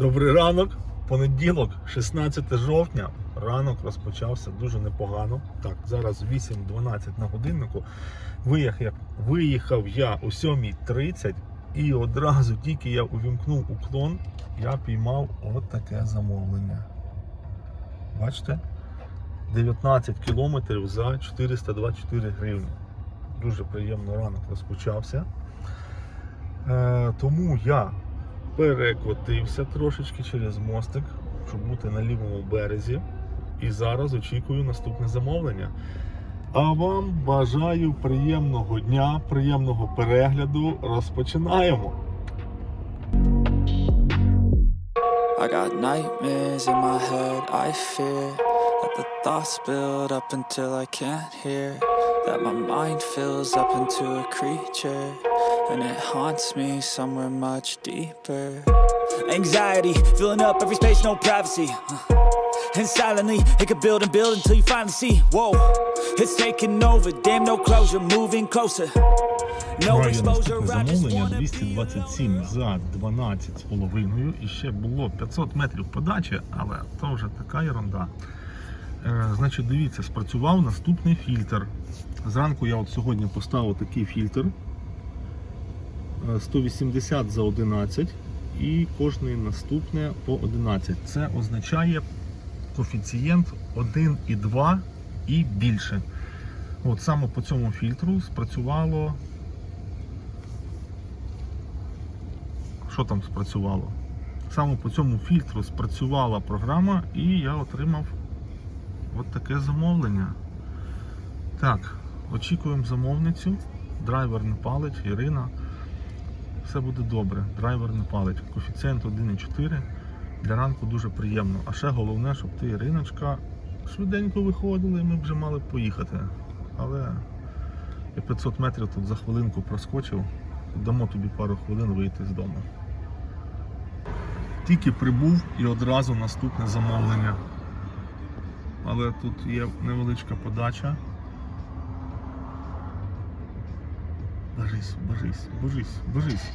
Добрий ранок, понеділок, 16 жовтня. Ранок розпочався дуже непогано. Так, зараз 8.12 на годиннику. Виїхав, виїхав я о 7.30 і одразу тільки я увімкнув уклон, я піймав от таке замовлення. Бачите? 19 кілометрів за 424 гривні. Дуже приємно ранок розпочався. Е, тому я перекотився трошечки через мостик, щоб бути на лівому березі. І зараз очікую наступне замовлення. А вам бажаю приємного дня, приємного перегляду. Розпочинаємо. I got nightmares in my head, I fear that the thoughts build up until I can't hear. That my mind fills up into a creature, and it haunts me somewhere much deeper. Anxiety filling up every space, no privacy. Uh, And silently, it could build and build until you finally see. Whoa, it's taking over, damn, no closure, moving closer. No наступне замовлення 227 за 12 з половиною. І ще було 500 метрів подачі, але то вже така ерунда. Е, значить, дивіться, спрацював наступний фільтр. Зранку я от сьогодні поставив такий фільтр. Е, 180 за 11 і кожний наступне по 11. Це означає коефіцієнт 1,2 і більше. От саме по цьому фільтру спрацювало. Що там спрацювало? Саме по цьому фільтру спрацювала програма і я отримав от таке замовлення. Так, очікуємо замовницю. Драйвер не палить, Ірина. Все буде добре. Драйвер не палить. Коефіцієнт 1,4. Для ранку дуже приємно. А ще головне, щоб ти, Іриночка, швиденько виходила і ми б вже мали поїхати. Але я 500 метрів тут за хвилинку проскочив. Дамо тобі пару хвилин вийти з дому. Тільки прибув і одразу наступне замовлення. Але тут є невеличка подача. Божись, божись, божись, божись.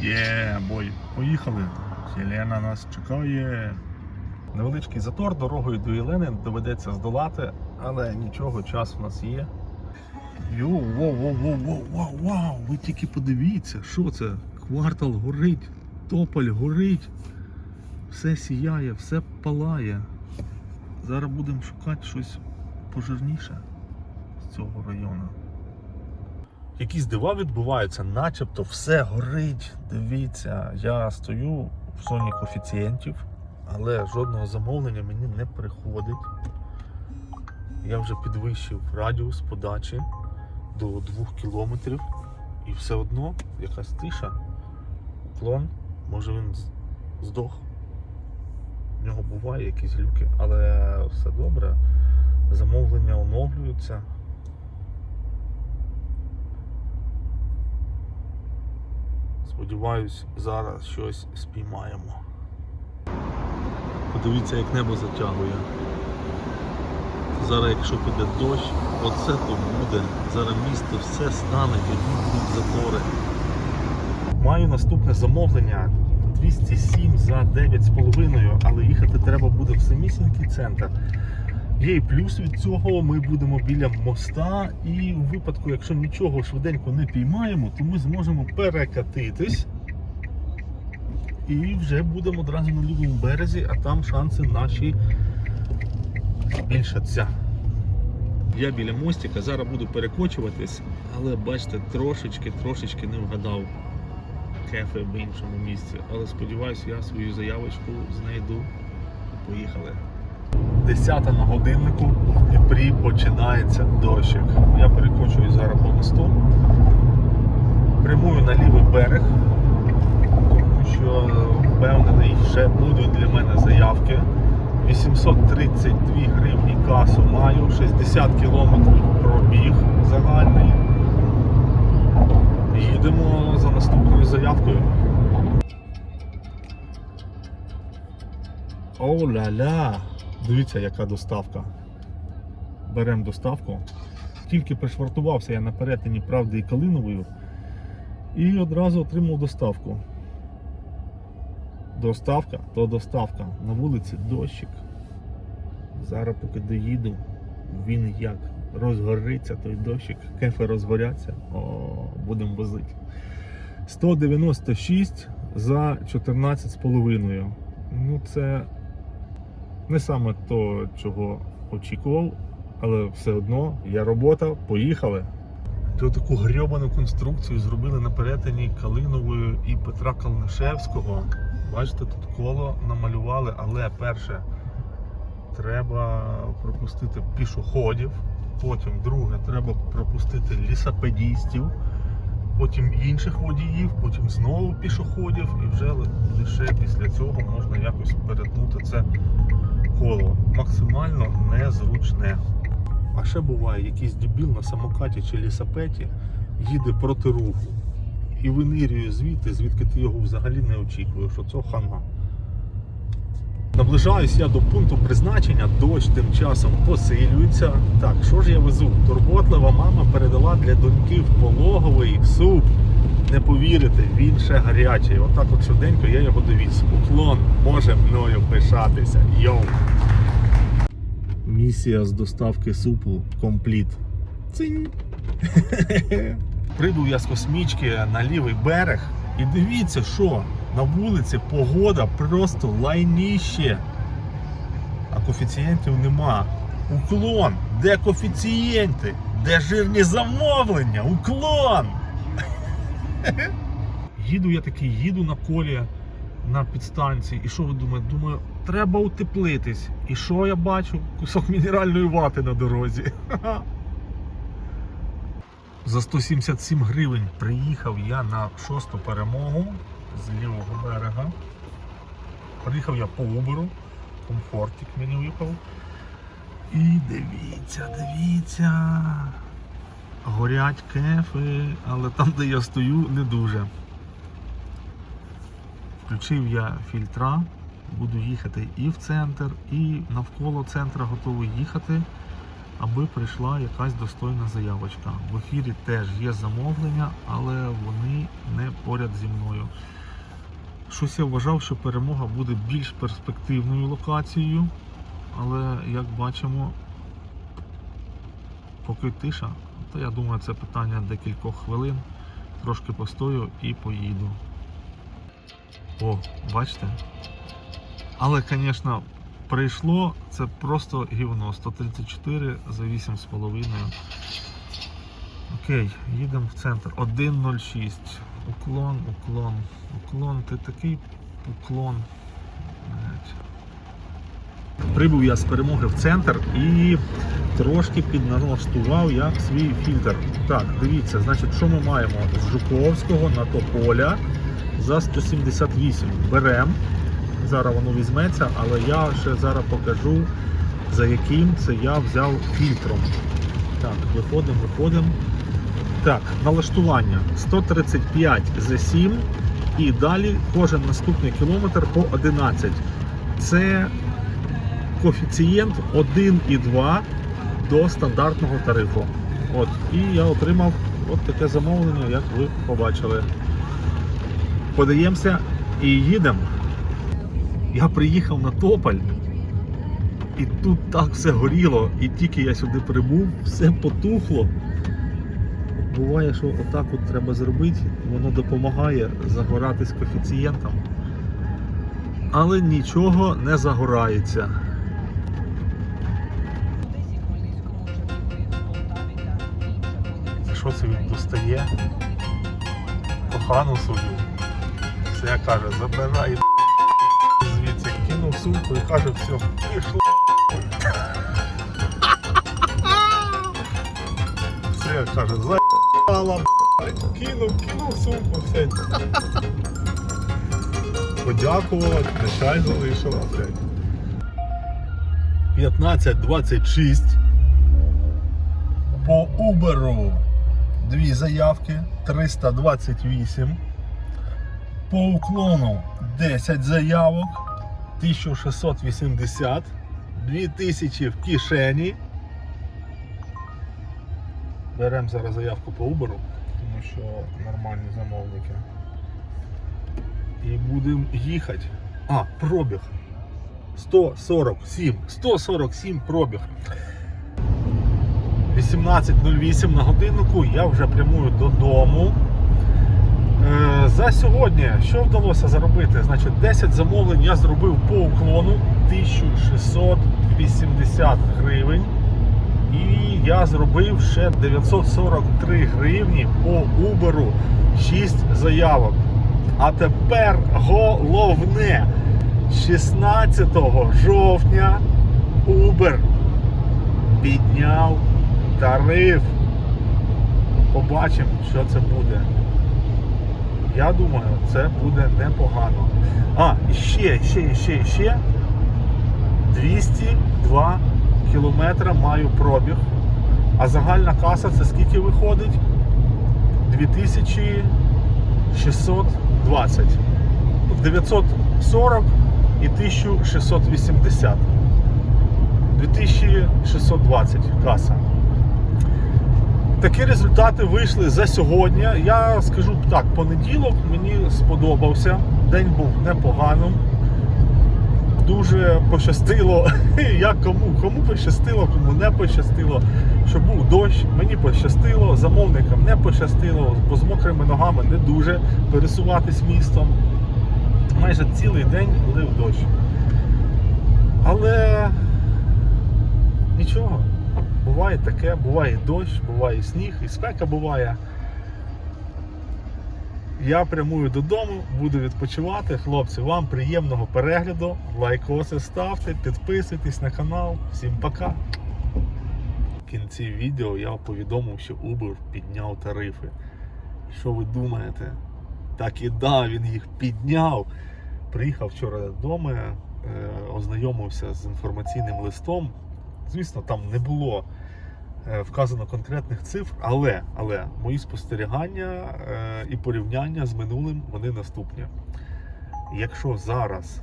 Є, бой, поїхали. Єлена нас чекає. Невеличкий затор дорогою до Єлени доведеться здолати, але нічого, час у нас є. Йо, воу, воу, воу, воу, вау, вау, ви тільки подивіться, що це? Квартал горить, тополь горить, все сіяє, все палає. Зараз будемо шукати щось пожирніше з цього району. Якісь дива відбуваються, начебто все горить. Дивіться, я стою в зоні коефіцієнтів, але жодного замовлення мені не приходить. Я вже підвищив радіус подачі до 2 кілометрів і все одно якась тиша. Клон, може він здох. В нього буває якісь глюки, але все добре. Замовлення оновлюються. Сподіваюсь, зараз щось спіймаємо. Подивіться, як небо затягує. Зараз, якщо піде дощ, оце то буде. Зараз місто все стане, тоді будуть затори. Маю наступне замовлення 207 за 9,5, але їхати треба буде в самісінький центр. Є і плюс від цього, ми будемо біля моста, і у випадку, якщо нічого швиденько не піймаємо, то ми зможемо перекатитись і вже будемо одразу на лівому березі, а там шанси наші збільшаться. Я біля мостика, зараз буду перекочуватись, але бачите, трошечки, трошечки не вгадав кефе в іншому місці. Але сподіваюся, я свою заявочку знайду. Поїхали. 10 на годиннику в Дніпрі починається дощик. Я перекочую зараз по мосту. Прямую на лівий берег, тому що впевнений, ще будуть для мене заявки. 832 гривні касу маю, 60 кілометрів пробіг загальний. Їдемо за наступною заявкою. О-ля-ля! Дивіться, яка доставка. Беремо доставку. Тільки пришвартувався я на перетині правди і Калиновою і одразу отримав доставку. доставка, то доставка. На вулиці дощик. Зараз поки доїду, він як розгориться той дощик, кефи розгоряться, о, будемо возити. 196 за 14,5. Ну, це не саме то, чого очікував, але все одно є робота, поїхали. Тут таку грьобану конструкцію зробили на перетині Калинової і Петра Калнишевського. Бачите, тут коло намалювали, але перше треба пропустити пішоходів, потім друге треба пропустити лісопедістів, потім інших водіїв, потім знову пішоходів, і вже лише після цього можна якось перетнути це коло. Максимально незручне. А ще буває, якийсь дебіл на самокаті чи лісапеті їде проти руху і винирює звідти, звідки ти його взагалі не очікуєш. Оце хана. Наближаюсь я до пункту призначення, дощ тим часом посилюється. Так, що ж я везу? Турботлива мама передала для доньки в пологовий суп. Не повірите, він ще гарячий. Отак от швиденько я його довіз. Уклон може мною пишатися. Йоу! Місія з доставки супу компліт. Цинь. Прибув я з космічки на лівий берег. І дивіться, що на вулиці погода просто лайніще. А коефіцієнтів нема. Уклон! Де коефіцієнти? Де жирні замовлення? Уклон! Їду я такий, їду на колі на підстанції. І що ви думаєте? Думаю, треба утеплитись. І що я бачу? Кусок мінеральної вати на дорозі. За 177 гривень приїхав я на шосту перемогу з лівого берега. Приїхав я по Уберу, комфортик мені випав. І дивіться, дивіться. Горять кефи, але там, де я стою, не дуже. Включив я фільтра, буду їхати і в центр, і навколо центра готовий їхати, аби прийшла якась достойна заявочка. В ефірі теж є замовлення, але вони не поряд зі мною. Щось я вважав, що перемога буде більш перспективною локацією, але як бачимо, поки тиша, то я думаю, це питання декількох хвилин. Трошки постою і поїду. О, бачите? Але, звісно, прийшло це просто гівно. 134 за 8,5. Окей, їдемо в центр. 1.06. Уклон, уклон, уклон. Ти такий уклон. Прибув я з перемоги в центр і трошки підналаштував я свій фільтр. Так, дивіться, значить, що ми маємо з Жуковського на Тополя за 178. Берем. Зараз воно візьметься, але я ще зараз покажу, за яким це я взяв фільтром. Так, виходимо, виходимо. Так, налаштування 135 за 7 і далі кожен наступний кілометр по 11. Це коефіцієнт 1,2 до стандартного тарифу. От, і я отримав от таке замовлення, як ви побачили. Подаємося і їдемо. Я приїхав на Тополь, і тут так все горіло, і тільки я сюди прибув, все потухло. Буває, що отак от треба зробити, воно допомагає загорати з коефіцієнтом. Але нічого не загорається. Достає? Кохану свою. Все я каже, забирай звідси, кинув сумку і каже, все, пішло. Все, я каже, заїбала, кинув, кинув сумку, все. Подякував, нехай залишила, блядь. 15.26 по Uber дві заявки 328 по уклону 10 заявок 1680 2000 в кишені беремо зараз заявку по Uber, тому що нормальні замовники і будемо їхати А, пробіг. 147. 147 пробіг. 18.08 на годиннику. Я вже прямую додому. Е, За сьогодні що вдалося заробити? Значить, 10 замовлень я зробив по уклону 1680 гривень. І я зробив ще 943 гривні по Uber 6 заявок. А тепер головне. 16 жовтня Uber підняв тариф. Побачимо, що це буде. Я думаю, це буде непогано. А, ще, ще, ще, ще 202 кілометра маю пробіг. А загальна каса це скільки виходить? 2620. 940 і 1680. 2620 каса. Такі результати вийшли за сьогодні. Я скажу так, понеділок мені сподобався. День був непоганим. Дуже пощастило, як кому, кому пощастило, кому не пощастило, що був дощ, мені пощастило, замовникам не пощастило, бо з мокрими ногами не дуже пересуватись містом. Майже цілий день лив дощ. Але нічого, буває таке, буває дощ, буває сніг, і спека буває. Я прямую додому, буду відпочивати. Хлопці, вам приємного перегляду. Лайкоси ставте, підписуйтесь на канал. Всім пока. В кінці відео я повідомив, що Uber підняв тарифи. Що ви думаєте? Так і да, він їх підняв. Приїхав вчора додому, е, ознайомився з інформаційним листом. Звісно, там не було вказано конкретних цифр, але, але мої спостерігання е, і порівняння з минулим вони наступні. Якщо зараз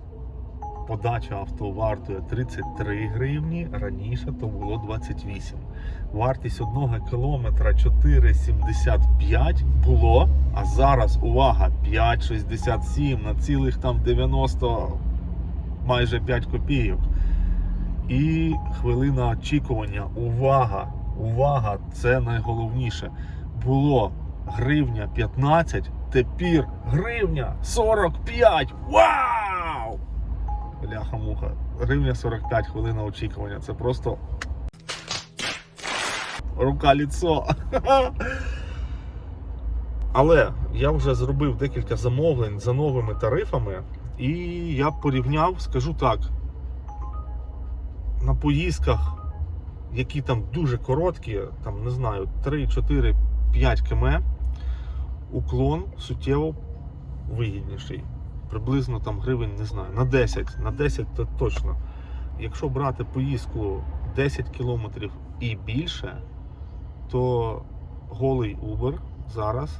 подача авто вартує 33 гривні, раніше то було 28. Вартість одного кілометра 4,75 було, а зараз увага 5,67 на цілих там 90 майже 5 копійок. І хвилина очікування. Увага! Увага! Це найголовніше. Було гривня 15, тепер гривня 45. Вау! Бляха-муха. Гривня 45 хвилина очікування. Це просто рука ліцо. Але я вже зробив декілька замовлень за новими тарифами, і я порівняв, скажу так, на поїздках, які там дуже короткі, там не знаю, 3, 4, 5 км, уклон суттєво вигідніший. Приблизно там гривень, не знаю, на 10, на 10 то точно. Якщо брати поїздку 10 кілометрів і більше, то голий Uber зараз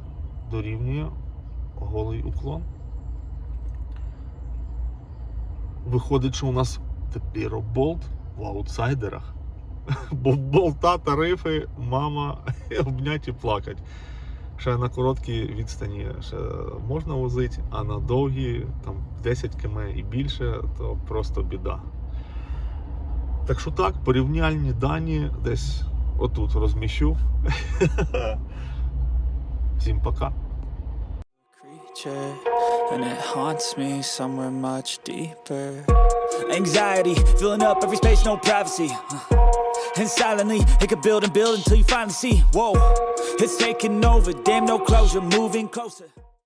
дорівнює голий уклон. Виходить, що у нас тепер болт в аутсайдерах. Болта тарифи, мама, обнять і плакать. Ще на короткій відстані ще можна возити, а на довгі, там 10 км і більше, то просто біда. Так що так, порівняльні дані десь отут розміщу. Всім пока. and it haunts me somewhere much deeper. Anxiety filling up every space, no privacy. And silently, it could build and build until you finally see. Whoa, it's taking over. Damn, no closure, moving closer.